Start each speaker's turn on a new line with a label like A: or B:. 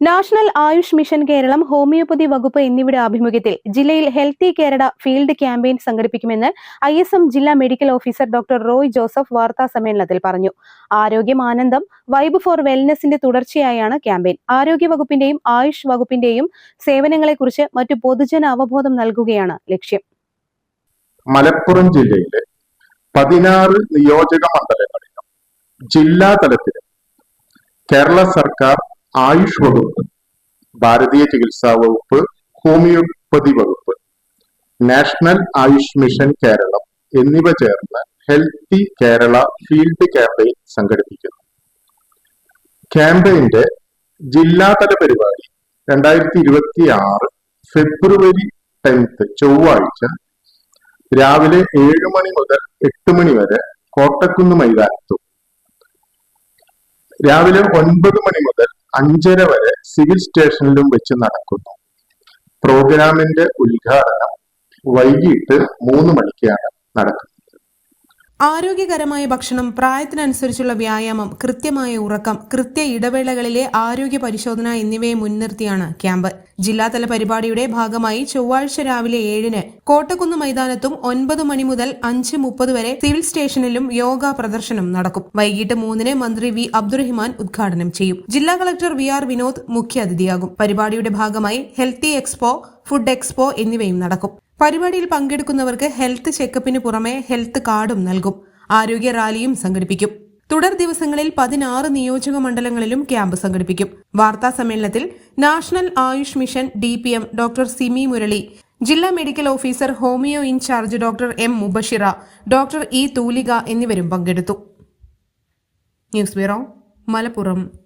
A: National Ayush mission Keralam homeopathy വകുപ്പ് എന്നിവയുടെ ആഭിമുഖ്യത്തിൽ ജില്ലയിൽ ഹെൽത്തി കേരള ഫീൽഡ് ക്യാമ്പയിൻ സംഘടിപ്പിക്കുമെന്ന് ഐ ജില്ലാ medical officer doctor Roy Joseph വാർത്താ സമ്മേളനത്തിൽ പറഞ്ഞു. ആരോഗ്യം ആനന്ദം വൈബ് ഫോർ വെൽനെസിന്റെ തുടർച്ചയായാണ് ക്യാമ്പയിൻ. ആരോഗ്യ വകുപ്പിന്റെയും ആയുഷ് വകുപ്പിന്റെയും സേവനങ്ങളെക്കുറിച്ച് മറ്റു പൊതുജന അവബോധം നൽകുകയാണ് ലക്ഷ്യം.
B: മലപ്പുറം ജില്ലയിലെ പതിനാറ് നിയോജക മണ്ഡലങ്ങളിലും ജില്ലാ തലത്തിലും കേരള സർക്കാർ ആയുഷ് വകുപ്പ് ഭാരതീയ ചികിത്സാ വകുപ്പ് ഹോമിയോപ്പതി വകുപ്പ് നാഷണൽ ആയുഷ് മിഷൻ കേരളം എന്നിവ ചേർന്ന് ഹെൽത്തി കേരള ഫീൽഡ് ക്യാമ്പയിൻ സംഘടിപ്പിക്കുന്നു. ക്യാമ്പയിന്റെ ജില്ലാതല പരിപാടി രണ്ടായിരത്തി ഇരുപത്തി ആറ് ഫെബ്രുവരി ടെൻത്ത് ചൊവ്വാഴ്ച രാവിലെ ഏഴ് മണി മുതൽ എട്ട് മണി വരെ കോട്ടക്കുന്ന് മൈതാനത്തും. രാവിലെ ഒൻപത് മണി മുതൽ അഞ്ചര വരെ സിവിൽ സ്റ്റേഷനിലും വെച്ച് നടക്കുന്നു. പ്രോഗ്രാമിന്റെ ഉദ്ഘാടനം വൈകിട്ട് മൂന്ന് മണിക്കാണ് നടക്കുന്നത്.
C: ആരോഗ്യകരമായ ഭക്ഷണം പ്രായത്തിനനുസരിച്ചുള്ള വ്യായാമം കൃത്യമായ ഉറക്കം കൃത്യ ഇടവേളകളിലെ ആരോഗ്യ പരിശോധന എന്നിവയെ മുൻനിർത്തിയാണ് ക്യാമ്പ്. ജില്ലാതല പരിപാടിയുടെ ഭാഗമായി ചൊവ്വാഴ്ച രാവിലെ ഏഴിന് കോട്ടക്കുന്ന് മൈതാനത്തും ഒൻപത് മണി മുതൽ അഞ്ച് മുപ്പത് വരെ സിവിൽ സ്റ്റേഷനിലും യോഗ പ്രദർശനം നടക്കും. വൈകിട്ട് മൂന്നിന് മന്ത്രി വി. അബ്ദുറഹിമാൻ ഉദ്ഘാടനം ചെയ്യും. ജില്ലാ കളക്ടർ വി. ആർ. വിനോദ് മുഖ്യാതിഥിയാകും. പരിപാടിയുടെ ഭാഗമായി ഹെൽത്തി എക്സ്പോ ഫുഡ് എക്സ്പോ എന്നിവയും നടക്കും. പരിപാടിയിൽ പങ്കെടുക്കുന്നവർക്ക് ഹെൽത്ത് ചെക്കപ്പിന് പുറമെ ഹെൽത്ത് കാർഡും നൽകും. ആരോഗ്യ റാലിയും സംഘടിപ്പിക്കും. തുടർ ദിവസങ്ങളിൽ പതിനാറ് നിയോജക മണ്ഡലങ്ങളിലും ക്യാമ്പ് സംഘടിപ്പിക്കും. വാർത്താ സമ്മേളനത്തിൽ national AYUSH mission D P M doctor Simi Murali ജില്ലാ medical officer homeo incharge doctor M Mubashira doctor E Thoolika എന്നിവരും പങ്കെടുത്തു. News bureau Malappuram.